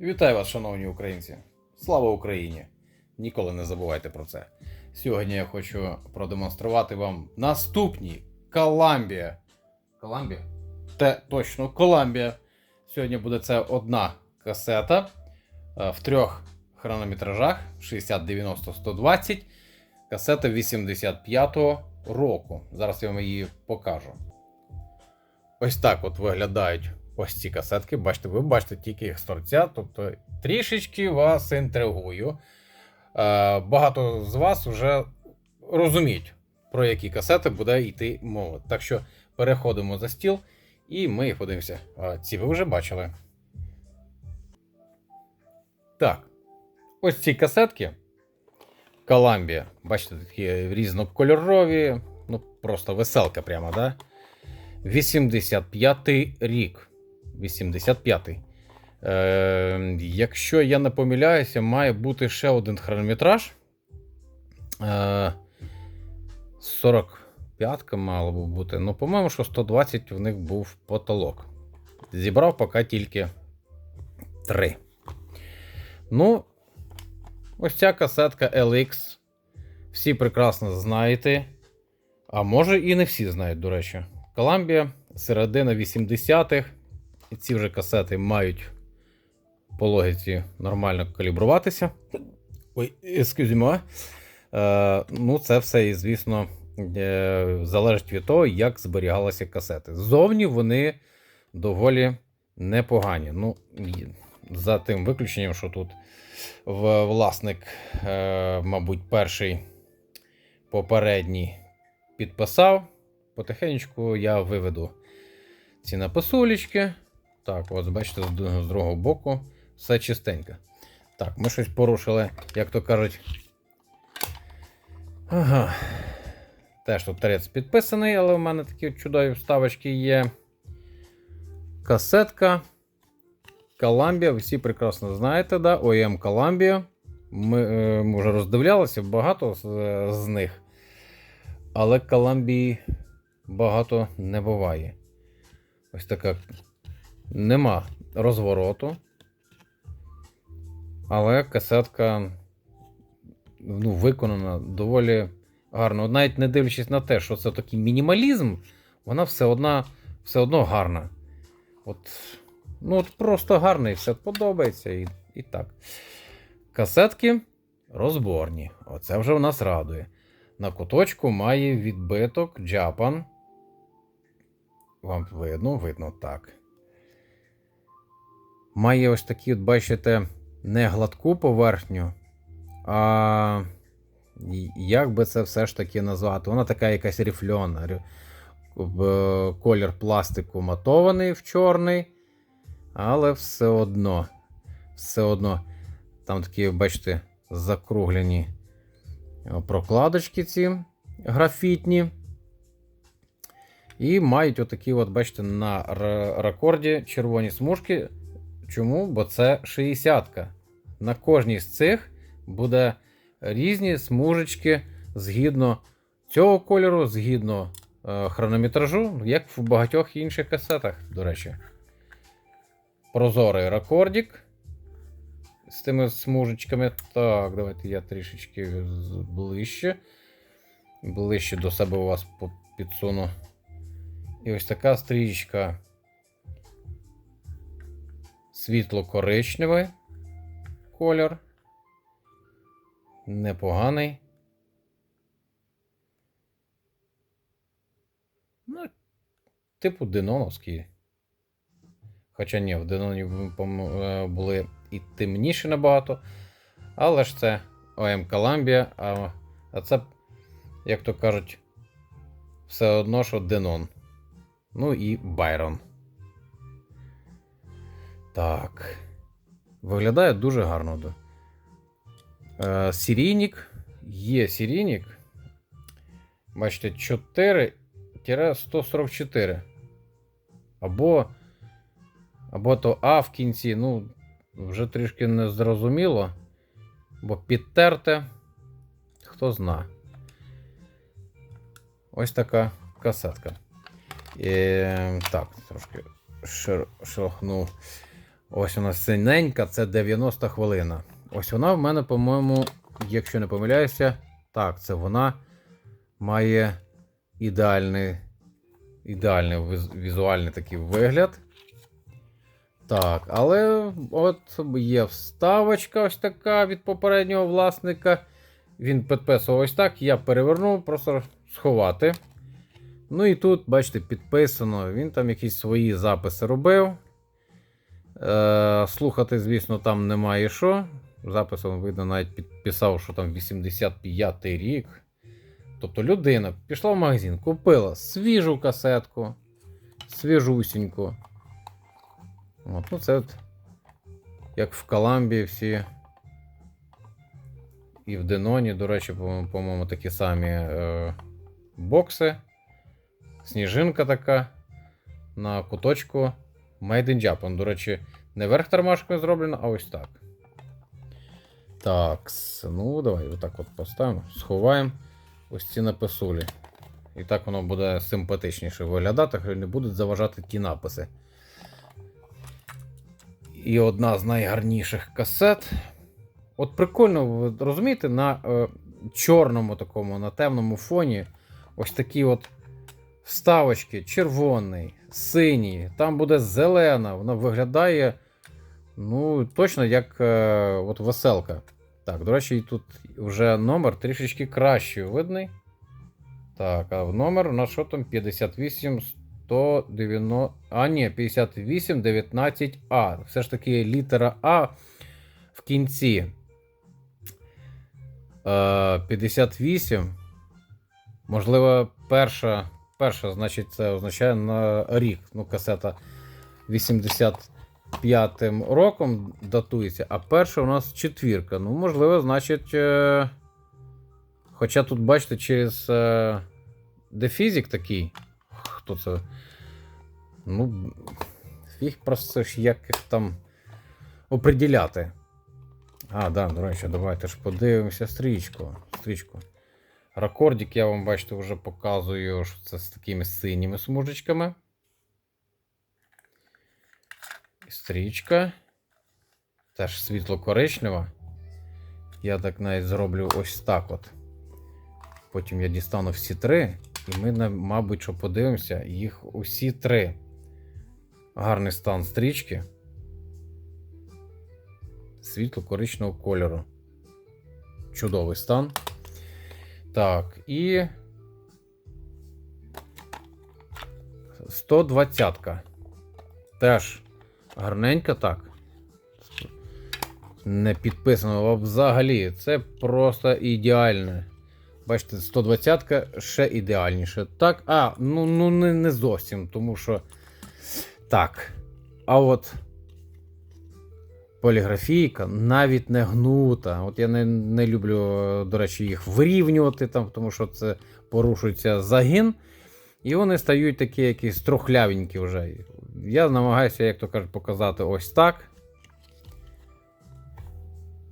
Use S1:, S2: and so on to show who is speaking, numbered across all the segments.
S1: Вітаю вас, шановні українці! Слава Україні! Ніколи не забувайте про це. Сьогодні я хочу продемонструвати вам наступні Коламбія. Коламбія? Те точно, Коламбія. Сьогодні буде це одна касета е, в трьох хронометражах 60, 90, 120. Касета 85-го року. Зараз я вам її покажу. Ось так от виглядають ось ці касетки. Бачите, ви бачите тільки їх з торця, тобто трішечки вас інтригую. Е, багато з вас вже розуміють, про які касети буде йти мова. Так що переходимо за стіл і ми їх подивимося. Ці ви вже бачили. Так. Ось ці касетки. Коламбія. Бачите, такі різнокольорові. Ну, просто веселка прямо, да? 85-й рік. 85-й. Е, якщо я не помиляюся, має бути ще один хронометраж. Е, 45-ка мало би бути. Ну, по-моєму, що 120 в них був потолок. Зібрав поки тільки 3. Ну, ось ця касетка LX. Всі прекрасно знаєте. А може і не всі знають, до речі. Коламбія, середина 80-х. І ці вже касети мають по логіці нормально калібруватися. Ой, excuse. Е, ну, це все, звісно, е, залежить від того, як зберігалися касети. Ззовні вони доволі непогані. Ну, за тим виключенням, що тут власник, е, мабуть, перший попередній підписав. Потихеньку я виведу ці написулечки. Так, от бачите, з другого боку все чистенько. Так, ми щось порушили, як то кажуть. Ага. Теж тут торець підписаний, але в мене такі чудові вставочки є. Касетка. Коламбія, ви всі прекрасно знаєте, да? ОМ Коламбія. Ми, е, ми вже роздивлялися багато з, з них. Але Коламбії багато не буває. Ось така. Нема розвороту. Але касетка ну, виконана доволі гарно. Навіть не дивлячись на те, що це такий мінімалізм, вона все одна, все одно гарна. От, ну, от просто гарна і все подобається. І, і так. Касетки розборні. Оце вже в нас радує. На куточку має відбиток Japan. Вам видно, видно так. Має ось такі, от, бачите, не гладку поверхню, а як би це все ж таки назвати? Вона така якась рифльона. рю- в- Колір пластику матований в чорний, але все одно, все одно, там такі, бачите, закруглені е, прокладочки ці графітні. І мають отакі, от, бачите, на р- рекорді червоні смужки. Чому? Бо це 60-ка. На кожній з цих буде різні смужечки згідно цього кольору, згідно е, хронометражу, як в багатьох інших касетах, до речі. Прозорий рекордік з тими смужечками. Так, давайте я трішечки ближче. Ближче до себе у вас підсуну. І ось така стрічка світло-коричневий колір. Непоганий. Ну, типу Деноновський. Хоча ні, в Деноні е, були і темніші набагато. Але ж це ОМ Коламбія, а, а це, як то кажуть, все одно, що Денон. Ну і Байрон. Так. Виглядає дуже гарно. Е, Серійник. Є серійник. Бачите, 4-144. Або. Або то А в кінці. Ну, вже трішки не зрозуміло. Бо підтерте. Хто зна. Ось така касетка. Е, так, трошки шир, шерохнув. Ось вона синенька, це 90 хвилина. Ось вона в мене, по-моєму, якщо не помиляюся, так, це вона має ідеальний, ідеальний візуальний такий вигляд. Так, але от є вставочка ось така від попереднього власника. Він підписував ось так. Я перевернув, просто сховати. Ну і тут, бачите, підписано. Він там якісь свої записи робив. Е, слухати, звісно, там немає що. Записом видно, навіть підписав, що там 85-й рік. Тобто людина пішла в магазин, купила свіжу касетку, свіжусіньку. От, ну це от, як в Каламбі всі. І в Деноні, до речі, по- по-моєму, такі самі е, бокси. Сніжинка така на куточку Made in Japan. До речі, не верх тормашкою зроблено, а ось так. Так, ну давай отак от поставимо, сховаємо ось ці написулі. І так воно буде симпатичніше виглядати, хай не будуть заважати ті написи. І одна з найгарніших касет. От прикольно, розумієте, на е, чорному такому, на темному фоні ось такі от вставочки, червоний, синій, там буде зелена, вона виглядає ну, точно як е, от веселка. Так, до речі, тут вже номер трішечки кращий видний. Так, а номер у нас що там? 58 190. А, ні, 58 19А. Все ж таки літера А в кінці. Е, 58. Можливо, перша, перша, значить, це означає на рік. Ну, касета 85-м роком датується, а перша у нас четвірка. Ну, можливо, значить. Е... Хоча тут, бачите, через е... дефізик такий. Хто це? Ну, фіг просто ж як їх там оприділяти. А, да, до речі, давайте ж подивимося стрічку. стрічку. Ракордик я вам, бачите, вже показую, що це з такими синіми смужечками. Стрічка. Теж світло-коричнева. Я так навіть зроблю ось так от. Потім я дістану всі три, і ми, мабуть, що подивимося їх усі три. Гарний стан стрічки. Світло-коричневого кольору. Чудовий стан. Так, і. 120-ка. Теж гарненька так. Не підписано взагалі. Це просто ідеальне. Бачите, 120-ка ще ідеальніше. Так, а, ну, ну не, не зовсім, тому що. Так. А от. Поліграфійка навіть не гнута. От я не, не люблю, до речі, їх вирівнювати, там, тому що це порушується загин. І вони стають такі якісь трохлявенькі вже. Я намагаюся, як то кажуть, показати ось так.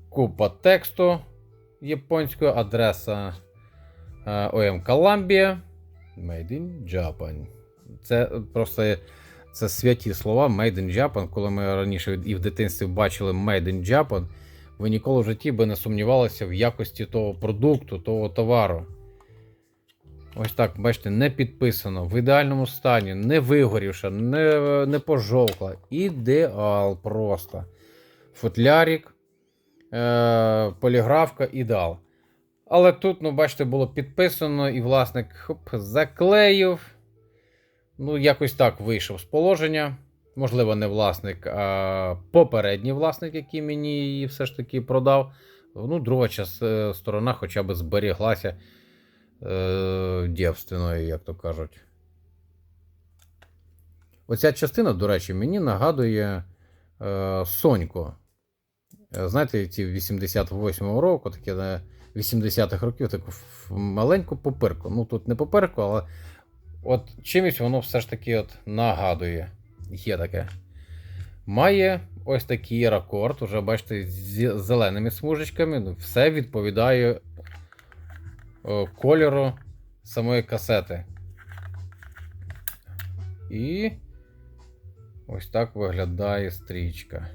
S1: Купа тексту японською, адреса е, ОМ Columbia. Made in Japan. Це просто це святі слова Made in Japan. Коли ми раніше і в дитинстві бачили Made in Japan, ви ніколи в житті би не сумнівалися в якості того продукту, того товару. Ось так, бачите, не підписано, в ідеальному стані, не вигорівша, не, не пожовкла. Ідеал просто. Футлярик, е, поліграфка, ідеал. Але тут, ну, бачите, було підписано, і власник хоп, заклеїв. Ну, якось так вийшов з положення. Можливо, не власник, а попередній власник, який мені її все ж таки продав. Ну, друга е, сторона хоча б зберіглася е, дівственною, як то кажуть. Оця частина, до речі, мені нагадує е, Соньку. Е, Знаєте, ці 88-го року, такі на 80-х років, таку маленьку поперку. Ну, тут не поперку, але от чимось воно все ж таки от нагадує. Є таке. Має ось такий ракорд, уже бачите, з зеленими смужечками. Ну, все відповідає кольору самої касети. І Ось так виглядає стрічка.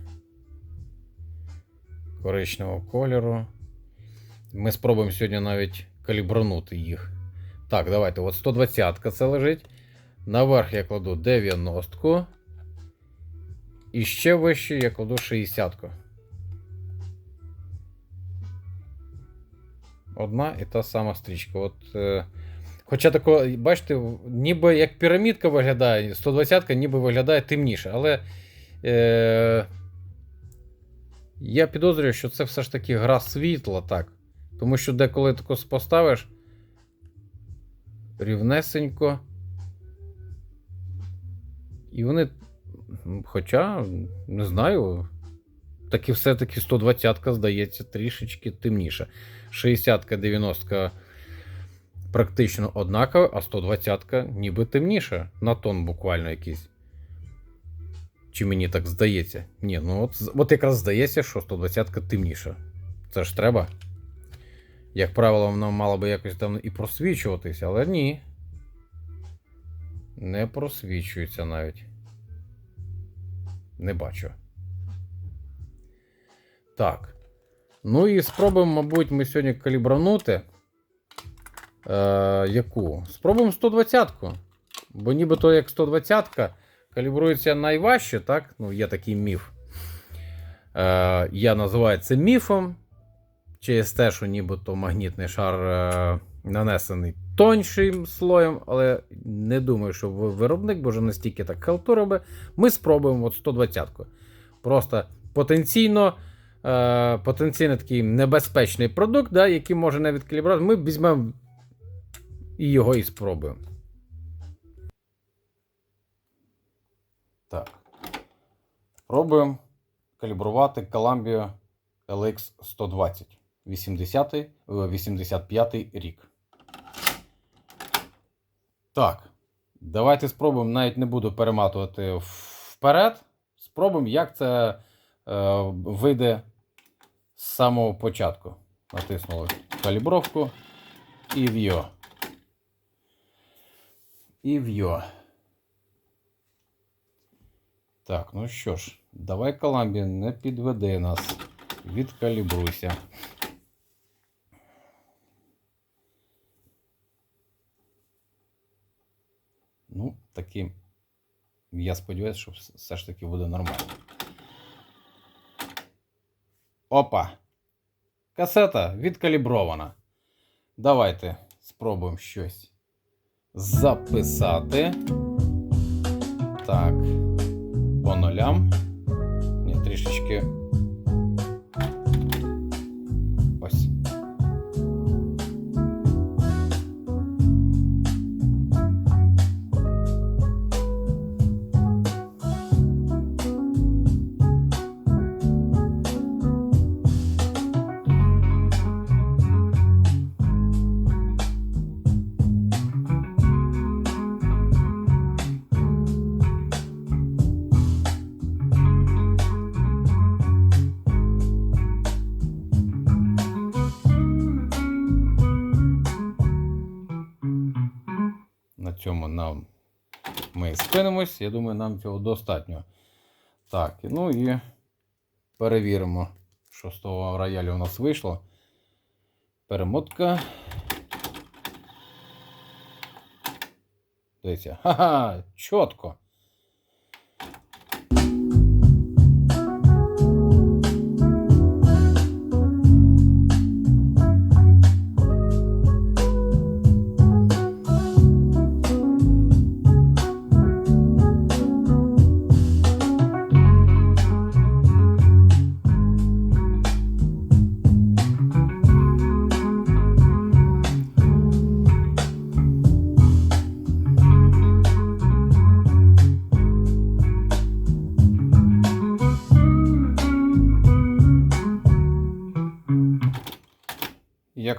S1: Коричневого кольору. Ми спробуємо сьогодні навіть калібранути їх. Так, давайте. От 120 це лежить. Наверх я кладу 90-ку. І ще вище я кладу 60. Одна і та сама стрічка. От, е, хоча тако, бачите, ніби як пірамідка виглядає, 120-ка ніби виглядає темніше. Але е, я підозрюю, що це все ж таки гра світла, так. Тому що деколи тако поставиш рівнесенько. І вони. Хоча, не знаю, таки все-таки 120-ка здається трішечки темніше. 60-ка, 90-ка практично однакова, а 120-ка ніби темніша. На тон буквально якийсь. Чи мені так здається? Ні, ну от, от якраз здається, що 120-ка темніша. Це ж треба. Як правило, вона мала би якось там і просвічуватися, але ні. Не просвічується навіть. Не бачу. Так. Ну і спробуємо, мабуть, ми сьогодні калібранути. Е, яку? Спробуємо 120-ку. Бо нібито як 120-ка калібрується найважче, так? Ну, є такий міф. Е, я називаю це міфом. Через те, що нібито магнітний шар е, нанесений тоншим слоєм, але не думаю, що виробник, бо настільки так халту робить. Ми спробуємо от 120-ку. Просто потенційно е, потенційно такий небезпечний продукт, да, який може не відкалібрувати. Ми візьмемо і його і спробуємо. Так. Пробуємо калібрувати Columbia LX 120. 80, 85 рік. Так. Давайте спробуємо, навіть не буду перематувати вперед. Спробуємо, як це е, вийде з самого початку. Натиснули калібровку і в'йо. І в'йо. Так, ну що ж, давай Коламбі, не підведи нас. Відкалібруйся. Таким. Я сподіваюся, що все ж таки буде нормально. Опа! Касета відкалібрована. Давайте спробуємо щось записати. Так, по нулям. Трішечки. Ми спинимось. Я думаю, нам цього достатньо. Так, ну і перевіримо, що з того роялю у нас вийшло. Перемотка. Дивіться, ха-ха, чітко.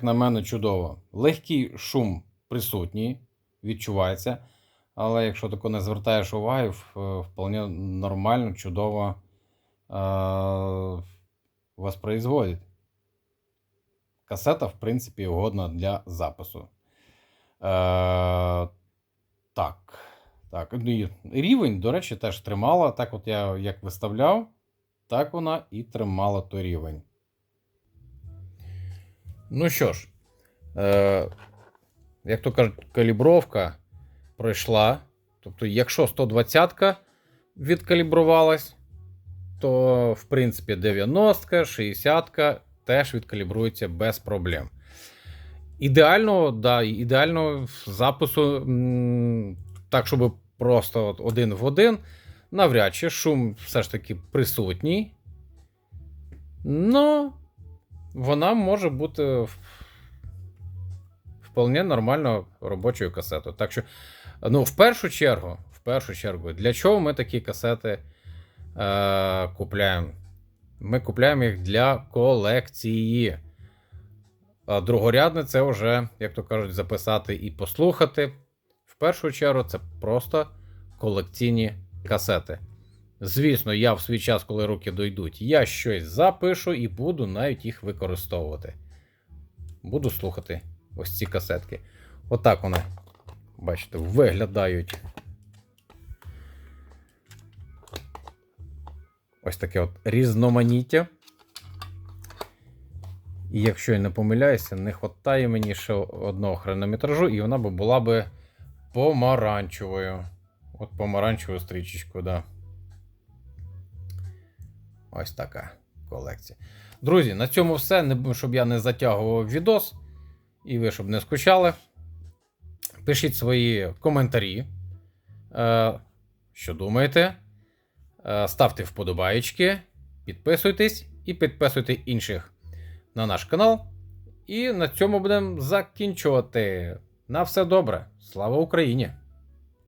S1: Як на мене, чудово. Легкий шум присутній, відчувається. Але якщо тако не звертаєш уваги, вполне нормально, чудово е- воспроизводить. Касета, в принципі, угодна для запису. Е- так. Так, рівень, до речі, теж тримала. Так, от я як виставляв, так вона і тримала той рівень. Ну що ж, е, як то кажуть, калібровка пройшла. Тобто, якщо 120-ка відкалібрувалась, то, в принципі, 90-ка, 60-ка теж відкалібрується без проблем. Ідеально, да, ідеально запису, так, щоб просто от один в один, навряд чи шум все ж таки присутній. Но вона може бути вполне нормально робочою касетою. Так що, ну, в першу чергу, в першу чергу, для чого ми такі касети е, купляємо? Ми купляємо їх для колекції. А другорядне це вже, як то кажуть, записати і послухати. В першу чергу, це просто колекційні касети. Звісно, я в свій час, коли руки дойдуть, я щось запишу і буду навіть їх використовувати. Буду слухати ось ці касетки. Отак вони, бачите, виглядають. Ось таке от різноманіття. І якщо я не помиляюся, не вистачає мені ще одного хронометражу, і вона була би помаранчевою. От помаранчевою стрічечкою, да. Ось така колекція. Друзі, на цьому все. Не, щоб я не затягував відос, і ви щоб не скучали. Пишіть свої коментарі. Е, що думаєте? Е, ставте вподобаєчки, підписуйтесь і підписуйте інших на наш канал. І на цьому будемо закінчувати. На все добре. Слава Україні!